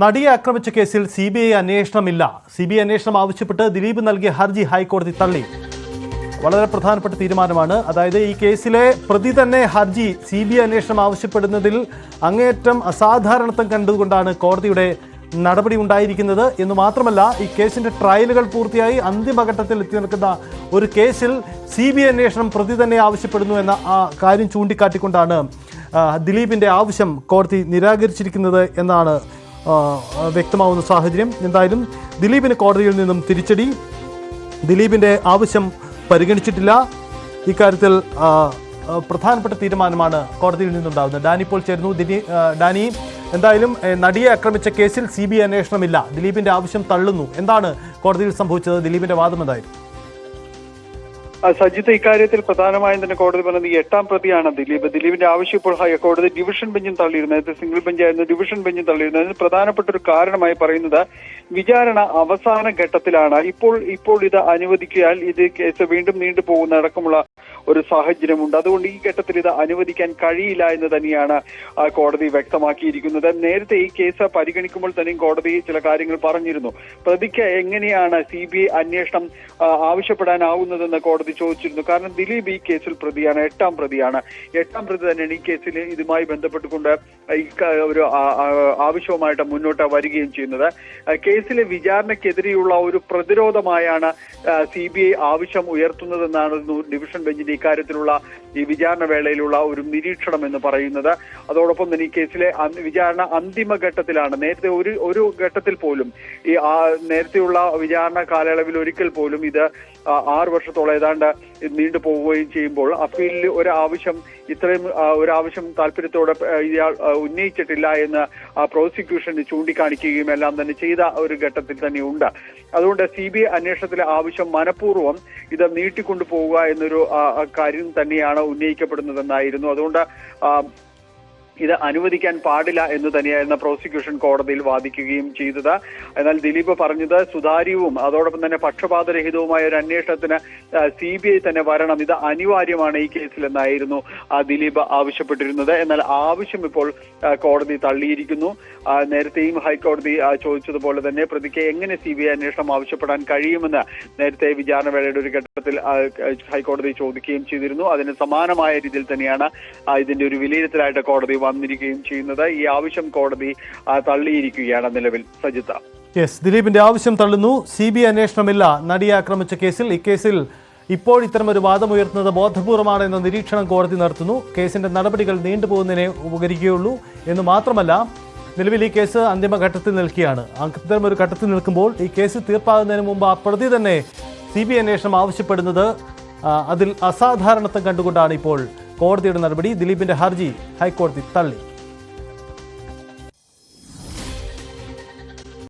നടിയെ ആക്രമിച്ച കേസിൽ സി ബി ഐ അന്വേഷണമില്ല. സി ബി ഐ അന്വേഷണം ആവശ്യപ്പെട്ട് ദിലീപ് നൽകിയ ഹർജി ഹൈക്കോടതി തള്ളി. വളരെ പ്രധാനപ്പെട്ട തീരുമാനമാണ്. അതായത് ഈ കേസിലെ പ്രതി തന്നെ ഹർജി സി ബി ഐ അന്വേഷണം ആവശ്യപ്പെടുന്നതിൽ അങ്ങേയറ്റം അസാധാരണത്വം കണ്ടതുകൊണ്ടാണ് കോടതിയുടെ നടപടി ഉണ്ടായിരിക്കുന്നത്. എന്ന് മാത്രമല്ല ഈ കേസിന്റെ ട്രയലുകൾ പൂർത്തിയായി അന്തിമഘട്ടത്തിൽ എത്തി നിൽക്കുന്ന ഒരു കേസിൽ സി ബി ഐ അന്വേഷണം പ്രതി തന്നെ ആവശ്യപ്പെടുന്നു എന്ന ആ കാര്യം ചൂണ്ടിക്കാട്ടിക്കൊണ്ടാണ് ദിലീപിന്റെ ആവശ്യം കോടതി നിരാകരിച്ചിരിക്കുന്നത് എന്നാണ് വ്യക്തമാവുന്ന സാഹചര്യം. എന്തായാലും ദിലീപിന് കോടതിയിൽ നിന്നും തിരിച്ചടി. ദിലീപിന്റെ ആവശ്യം പരിഗണിച്ചിട്ടില്ല. ഇക്കാര്യത്തിൽ പ്രധാനപ്പെട്ട തീരുമാനമാണ് കോടതിയിൽ നിന്നുണ്ടാകുന്നത്. ഡാനി ഇപ്പോൾ ചേരുന്നു. ദിനി ഡാനി എന്തായാലും നടിയെ ആക്രമിച്ച കേസിൽ സി ബി അന്വേഷണമില്ല. ദിലീപിന്റെ ആവശ്യം തള്ളുന്നു. എന്താണ് കോടതിയിൽ സംഭവിച്ചത്? ദിലീപിന്റെ വാദം എന്തായിരുന്നു? സജിത്ത് ഇക്കാര്യത്തിൽ പ്രധാനമായും തന്നെ കോടതി പറഞ്ഞത് ഈ എട്ടാം പ്രതിയാണ് ദിലീപ്. ദിലീപിന്റെ ആവശ്യം ഇപ്പോൾ ഹൈക്കോടതി ഡിവിഷൻ ബെഞ്ചും തള്ളിയിരുന്നു. നേരത്തെ സിംഗിൾ ബെഞ്ചായിരുന്നു ഡിവിഷൻ ബെഞ്ചും തള്ളിയിരുന്നു. അതിന് പ്രധാനപ്പെട്ട ഒരു കാരണമായി പറയുന്നത് വിചാരണ അവസാന ഘട്ടത്തിലാണ്. ഇപ്പോൾ ഇപ്പോൾ ഇത് അനുവദിക്കാൻ ഇത് കേസ് വീണ്ടും നീണ്ടു പോകുന്ന അടക്കമുള്ള ഒരു സാഹചര്യമുണ്ട്. അതുകൊണ്ട് ഈ ഘട്ടത്തിൽ ഇത് അനുവദിക്കാൻ കഴിയില്ല എന്ന് തന്നെയാണ് കോടതി വ്യക്തമാക്കിയിരിക്കുന്നത്. നേരത്തെ ഈ കേസ് പരിഗണിക്കുമ്പോൾ തന്നെയും കോടതി ചില കാര്യങ്ങൾ പറഞ്ഞിരുന്നു. പ്രതിക്ക് എങ്ങനെയാണ് സി ബി ഐ അന്വേഷണം ആവശ്യപ്പെടാനാവുന്നതെന്ന് കോടതി ചോദിച്ചിരുന്നു. കാരണം ദിലീപ് ഈ കേസിൽ പ്രതിയാണ് എട്ടാം പ്രതിയാണ്. എട്ടാം പ്രതി തന്നെയാണ് ഈ കേസിൽ ഇതുമായി ബന്ധപ്പെട്ടുകൊണ്ട് ഒരു ആവശ്യവുമായിട്ട് മുന്നോട്ട് വരികയും ചെയ്യുന്നത്. കേസിലെ വിചാരണക്കെതിരെയുള്ള ഒരു പ്രതിരോധമായാണ് സി ബി ഐ ആവശ്യം ഉയർത്തുന്നതെന്നാണ് ഡിവിഷൻ ബെഞ്ചിന്റെ ഇക്കാര്യത്തിലുള്ള ഈ വിചാരണ വേളയിലുള്ള ഒരു നിരീക്ഷണം എന്ന് പറയുന്നത്. അതോടൊപ്പം തന്നെ ഈ കേസിലെ വിചാരണ അന്തിമ ഘട്ടത്തിലാണ്. നേരത്തെ ഒരു ഒരു ഘട്ടത്തിൽ പോലും ഈ ആ നേരത്തെയുള്ള വിചാരണ കാലയളവിൽ ഒരിക്കൽ പോലും ഇത് ആറ് വർഷത്തോളം ഏതാണ്ട് നീണ്ടു പോവുകയും ചെയ്യുമ്പോൾ അപ്പീലിൽ ഒരു ആവശ്യം ഇത്രയും ഒരു ആവശ്യം താല്പര്യത്തോടെ ഇയാൾ ഉന്നയിച്ചിട്ടില്ല എന്ന് ആ, പ്രോസിക്യൂഷൻ ചൂണ്ടിക്കാണിക്കുകയും എല്ലാം തന്നെ ചെയ്ത ഒരു ഘട്ടത്തിൽ തന്നെ ഉണ്ട് അതുകൊണ്ട് സി ബി ഐ അന്വേഷണത്തിലെ ആവശ്യം മനഃപൂർവം ഇത് നീട്ടിക്കൊണ്ടു പോവുക എന്നൊരു കാര്യം തന്നെയാണ് ഉന്നയിക്കപ്പെടുന്നതെന്നായിരുന്നു. അതുകൊണ്ട് ഇത് അനുവദിക്കാൻ പാടില്ല എന്ന് തന്നെയായിരുന്നു പ്രോസിക്യൂഷൻ കോടതിയിൽ വാദിക്കുകയും ചെയ്തത്. എന്നാൽ ദിലീപ് പറഞ്ഞത് സുതാര്യവും അതോടൊപ്പം തന്നെ പക്ഷപാതരഹിതവുമായ ഒരു അന്വേഷണത്തിന് സി ബി ഐ തന്നെ വരണം. ഇത് അനിവാര്യമാണ് ഈ കേസിൽ എന്നായിരുന്നു ദിലീപ് ആവശ്യപ്പെട്ടിരുന്നത്. എന്നാൽ ആവശ്യം ഇപ്പോൾ കോടതി തള്ളിയിരിക്കുന്നു. നേരത്തെയും ഹൈക്കോടതി ചോദിച്ചതുപോലെ തന്നെ പ്രതിക്ക് എങ്ങനെ സി ബി ഐ അന്വേഷണം ആവശ്യപ്പെടാൻ കഴിയുമെന്ന് നേരത്തെ വിചാരണ വേളയുടെ ഒരു ഘട്ടത്തിൽ ഹൈക്കോടതി ചോദിക്കുകയും ചെയ്തിരുന്നു. അതിന് സമാനമായ രീതിയിൽ തന്നെയാണ് ഇതിന്റെ ഒരു വിലയിരുത്തലായിട്ട് കോടതി വന്നിരിക്കുകയും ചെയ്യുന്നത്. ഈ ആവശ്യം കോടതി തള്ളിയിരിക്കുകയാണ് നിലവിൽ സജിത്ത. യെസ് ദിലീപിന്റെ ആവശ്യം തള്ളുന്നു. സി ബി അന്വേഷണമില്ല. നടിയെ ആക്രമിച്ച കേസിൽ ഇക്കേസിൽ ഇപ്പോൾ ഇത്തരമൊരു വാദം ഉയർത്തുന്നത് ബോധപൂർവമാണ് എന്ന നിരീക്ഷണം കോടതി നടത്തുന്നു. കേസിന്റെ നടപടികൾ നീണ്ടുപോകുന്നതിനെ ഉപകരിക്കുകയുള്ളൂ എന്ന് മാത്രമല്ല നിലവിൽ ഈ കേസ് അന്തിമഘട്ടത്തിൽ നിൽക്കുകയാണ്. അത്തരമൊരു ഘട്ടത്തിൽ നിൽക്കുമ്പോൾ ഈ കേസ് തീർപ്പാകുന്നതിന് മുമ്പ് ആ പ്രതി തന്നെ സി ബി അന്വേഷണം ആവശ്യപ്പെടുന്നത് അതിൽ അസാധാരണത്വം കണ്ടുകൊണ്ടാണ് ഇപ്പോൾ കോടതിയുടെ നടപടി ദിലീപിന്റെ ഹർജി ഹൈക്കോടതി തള്ളി.